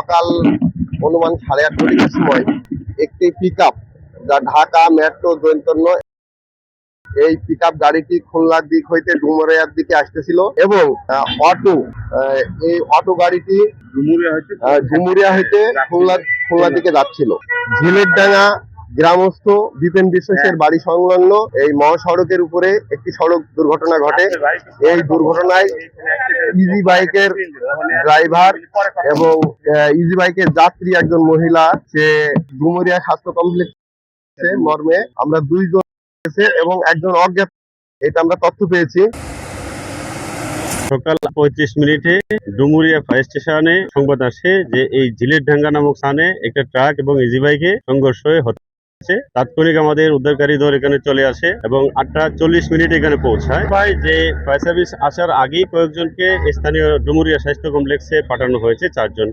সকাল অনুমান সাড়ে আটটার সময়। একটি পিক আপ যা ঢাকা মেট্রো দৈন্তন্য এই পিক আপ গাড়িটি খুলনার দিক হইতে ডুমরিয়ার দিকে আসতেছিল এবং অটো এই অটো গাড়িটি ডুমুরিয়া হইতে খুলনা খুলনার দিকে যাচ্ছিল। ঝিলের ডাঙ্গা গ্রামস্থ বিপিন বিশ্বাসের বাড়ি সংলগ্ন এই মহাসড়কের উপরে একটি সড়ক দুর্ঘটনা ঘটে। এই দুর্ঘটনায় ইজি বাইকের ড্রাইভার এবং ইজি বাইকের যাত্রী একজন মহিলা সে ডুমুরিয়া স্বাস্থ্য কমপ্লেক্স মর্মে আমরা দুইজন এবং একজন অজ্ঞাত। এটা আমরা তথ্য পেয়েছি। সকাল পঁয়ত্রিশ মিনিটে ডুমুরিয়া ফায়ার স্টেশনে সংবাদ আসে যে এই ঝিলের ঢাঙ্গা নামক স্থানে একটা ট্রাক এবং ইজি বাইকে সংঘর্ষ হয়ে হচ্ছে তাৎক্ষণিক আমাদের উদ্ধারকারী দল এখানে চলে আসে এবং আটটা চল্লিশ মিনিট এখানে পৌঁছায়। পায় যে ফায়ার সার্ভিস আসার আগেই কয়েকজনকে স্থানীয় ডুমুরিয়া স্বাস্থ্য কমপ্লেক্সে পাঠানো হয়েছে, চারজনকে।